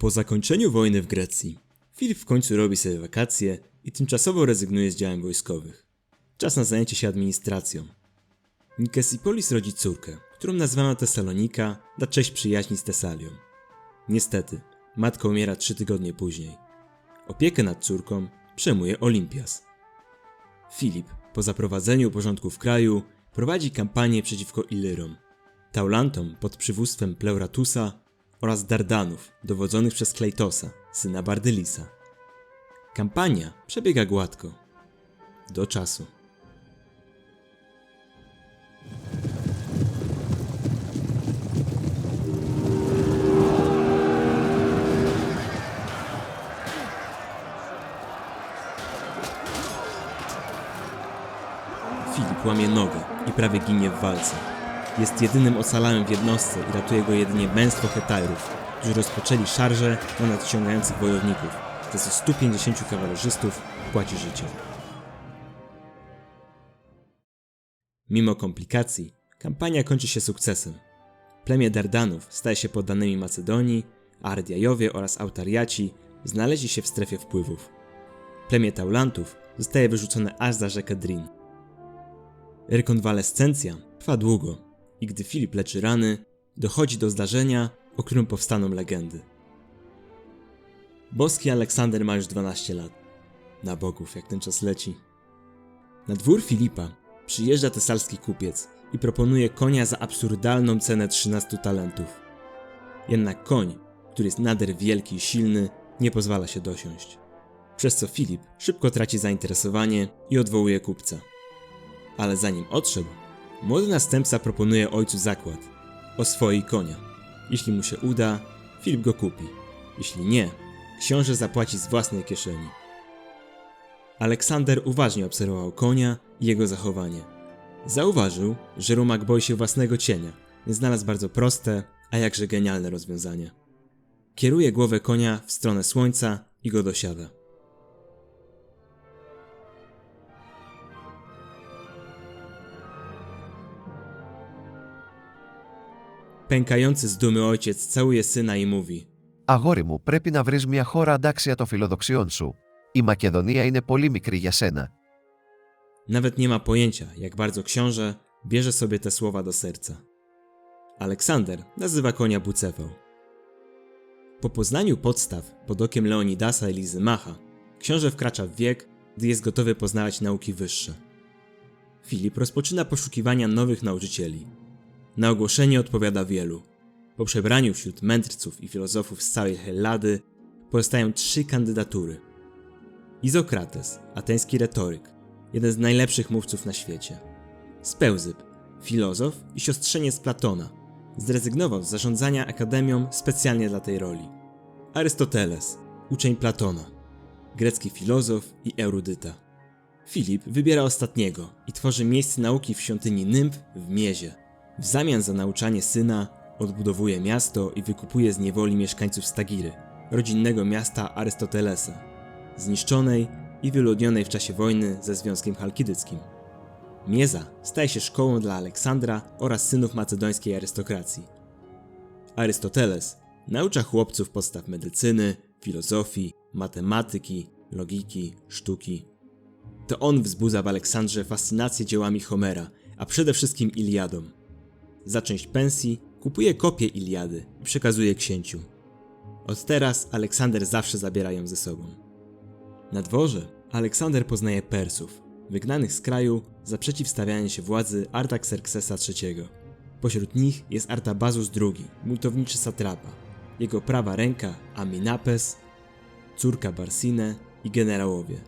Po zakończeniu wojny w Grecji, Filip w końcu robi sobie wakacje i tymczasowo rezygnuje z działań wojskowych. Czas na zajęcie się administracją. Nikesipolis rodzi córkę, którą nazwano Tesalonika na cześć przyjaźni z Tesalią. Niestety, matka umiera trzy tygodnie później. Opiekę nad córką przejmuje Olimpias. Filip, po zaprowadzeniu porządku w kraju, prowadzi kampanię przeciwko Ilyrom, Taulantom pod przywództwem Pleuratusa oraz Dardanów, dowodzonych przez Klejtosa, syna Bardylisa. Kampania przebiega gładko. Do czasu. Filip łamie nogę i prawie ginie w walce. Jest jedynym ocalałym w jednostce i ratuje go jedynie męstwo Hetajrów, którzy rozpoczęli szarże na nadciągających wojowników. Co 150 kawalerzystów płaci życie. Mimo komplikacji, kampania kończy się sukcesem. Plemię Dardanów staje się poddanymi Macedonii, a Ardiajowie oraz Autariaci znaleźli się w strefie wpływów. Plemię Taulantów zostaje wyrzucone aż za rzekę Drin. Rekonwalescencja trwa długo i gdy Filip leczy rany, dochodzi do zdarzenia, o którym powstaną legendy. Boski Aleksander ma już 12 lat. Na bogów, jak ten czas leci. Na dwór Filipa przyjeżdża tesalski kupiec i proponuje konia za absurdalną cenę 13 talentów. Jednak koń, który jest nader wielki i silny, nie pozwala się dosiąść. Przez co Filip szybko traci zainteresowanie i odwołuje kupca. Ale zanim odszedł, młody następca proponuje ojcu zakład oswoi konia. Jeśli mu się uda, Filip go kupi. Jeśli nie, książę zapłaci z własnej kieszeni. Aleksander uważnie obserwował konia i jego zachowanie. Zauważył, że rumak boi się własnego cienia, więc znalazł bardzo proste, a jakże genialne rozwiązanie. Kieruje głowę konia w stronę słońca i go dosiada. Pękający z dumy ojciec całuje syna i mówi: Αγόρι μου, πρέπει να βρεις μια χώρα αντάξια των φιλοδοξιών σου. Η Μακεδονία είναι πολύ μικρή για σένα. Nawet nie ma pojęcia, jak bardzo książę bierze sobie te słowa do serca. Aleksander nazywa konia Bucefał. Po poznaniu podstaw pod okiem Leonidasa i Lizymacha, książę wkracza w wiek, gdy jest gotowy poznawać nauki wyższe. Filip rozpoczyna poszukiwania nowych nauczycieli. na ogłoszenie odpowiada wielu. Po przebraniu wśród mędrców i filozofów z całej Hellady pozostają trzy kandydatury. Izokrates, ateński retoryk, jeden z najlepszych mówców na świecie. Spełzyb, filozof i siostrzeniec Platona, zrezygnował z zarządzania akademią specjalnie dla tej roli. Arystoteles, uczeń Platona, grecki filozof i erudyta. Filip wybiera ostatniego i tworzy miejsce nauki w świątyni Nymf w Miezie. W zamian za nauczanie syna odbudowuje miasto i wykupuje z niewoli mieszkańców Stagiry, rodzinnego miasta Arystotelesa, zniszczonej i wyludnionej w czasie wojny ze Związkiem Chalkidyckim. Mieza staje się szkołą dla Aleksandra oraz synów macedońskiej arystokracji. Arystoteles naucza chłopców podstaw medycyny, filozofii, matematyki, logiki, sztuki. To on wzbudza w Aleksandrze fascynację dziełami Homera, a przede wszystkim Iliadą. Za część pensji kupuje kopię Iliady i przekazuje księciu. Od teraz Aleksander zawsze zabiera ją ze sobą. Na dworze Aleksander poznaje Persów, wygnanych z kraju za przeciwstawianie się władzy Artaxerxesa III. Pośród nich jest Artabazus II, buntowniczy satrapa, jego prawa ręka Aminapes, córka Barsine i generałowie,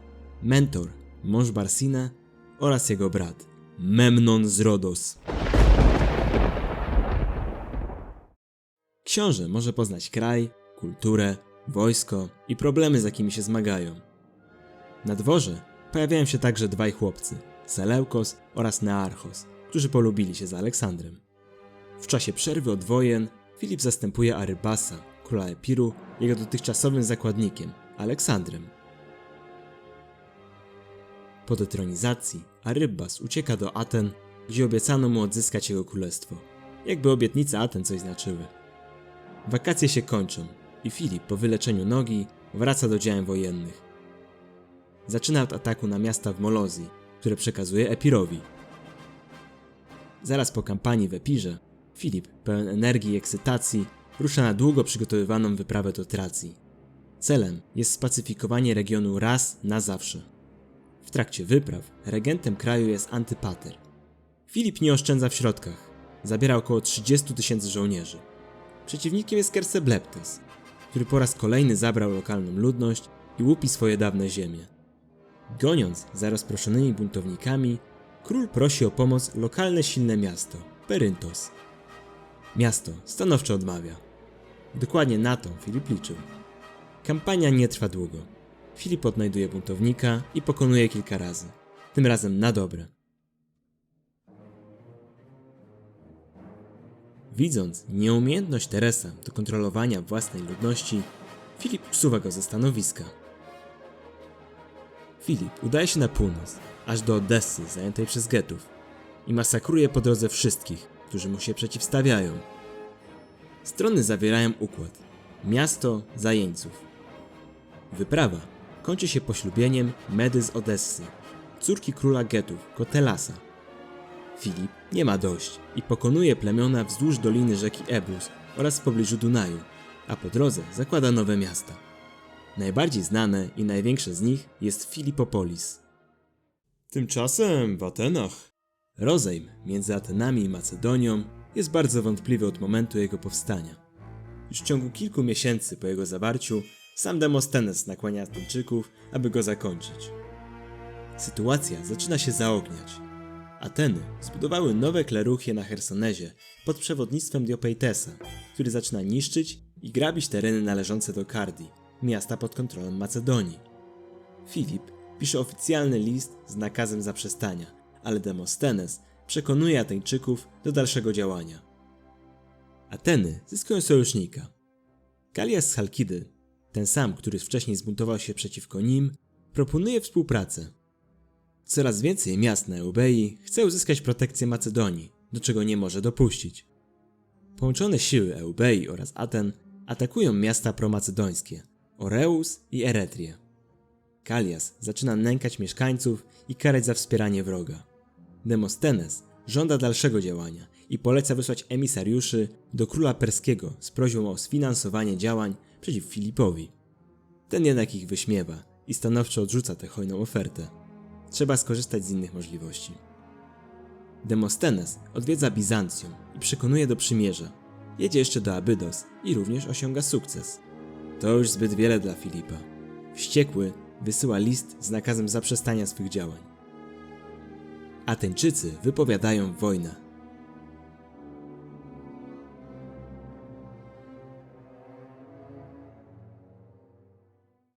mentor, mąż Barsine oraz jego brat, Memnon z Rodos. Książę może poznać kraj, kulturę, wojsko i problemy, z jakimi się zmagają. Na dworze pojawiają się także dwaj chłopcy, Seleukos oraz Nearchos, którzy polubili się z Aleksandrem. W czasie przerwy od wojen Filip zastępuje Arybasa, króla Epiru, jego dotychczasowym zakładnikiem, Aleksandrem. Po detronizacji Arybas ucieka do Aten, gdzie obiecano mu odzyskać jego królestwo. Jakby obietnice Aten coś znaczyły. Wakacje się kończą i Filip po wyleczeniu nogi wraca do działań wojennych. Zaczyna od ataku na miasta w Molozji, które przekazuje Epirowi. Zaraz po kampanii w Epirze, Filip, pełen energii i ekscytacji, rusza na długo przygotowywaną wyprawę do Tracji. Celem jest spacyfikowanie regionu raz na zawsze. W trakcie wypraw regentem kraju jest Antypater. Filip nie oszczędza w środkach. Zabiera około 30 tysięcy żołnierzy. Przeciwnikiem jest Kersebleptes, który po raz kolejny zabrał lokalną ludność i łupi swoje dawne ziemie. Goniąc za rozproszonymi buntownikami, król prosi o pomoc lokalne silne miasto, Peryntos. Miasto stanowczo odmawia. Dokładnie na to Filip liczył. Kampania nie trwa długo. Filip odnajduje buntownika i pokonuje kilka razy. Tym razem na dobre. Widząc nieumiejętność Teresa do kontrolowania własnej ludności, Filip usuwa go ze stanowiska. Filip udaje się na północ, aż do Odessy zajętej przez getów i masakruje po drodze wszystkich, którzy mu się przeciwstawiają. Strony zawierają układ. Miasto za jeńców. Wyprawa kończy się poślubieniem Medy z Odessy, córki króla getów, Kotelasa. Filip nie ma dość i pokonuje plemiona wzdłuż doliny rzeki Ebrus oraz w pobliżu Dunaju, a po drodze zakłada nowe miasta. Najbardziej znane i największe z nich jest Filipopolis. Tymczasem w Atenach. Rozejm między Atenami i Macedonią jest bardzo wątpliwy od momentu jego powstania. Już w ciągu kilku miesięcy po jego zawarciu sam Demosthenes nakłania Ateńczyków, aby go zakończyć. Sytuacja zaczyna się zaogniać. Ateny zbudowały nowe kleruchie na Hersonezie pod przewodnictwem Diopeitesa, który zaczyna niszczyć i grabić tereny należące do Kardii, miasta pod kontrolą Macedonii. Filip pisze oficjalny list z nakazem zaprzestania, ale Demosthenes przekonuje Ateńczyków do dalszego działania. Ateny zyskują sojusznika. Kalias z Chalkidy, ten sam, który wcześniej zbuntował się przeciwko nim, proponuje współpracę. Coraz więcej miast na Eubei chce uzyskać protekcję Macedonii, do czego nie może dopuścić. Połączone siły Eubei oraz Aten atakują miasta promacedońskie Oreus i Eretrię. Kalias zaczyna nękać mieszkańców i karać za wspieranie wroga. Demosthenes żąda dalszego działania i poleca wysłać emisariuszy do króla perskiego z prośbą o sfinansowanie działań przeciw Filipowi. Ten jednak ich wyśmiewa i stanowczo odrzuca tę hojną ofertę. Trzeba skorzystać z innych możliwości. Demosthenes odwiedza Bizancjum i przekonuje do przymierza. Jedzie jeszcze do Abydos i również osiąga sukces. To już zbyt wiele dla Filipa. Wściekły wysyła list z nakazem zaprzestania swych działań. Ateńczycy wypowiadają wojnę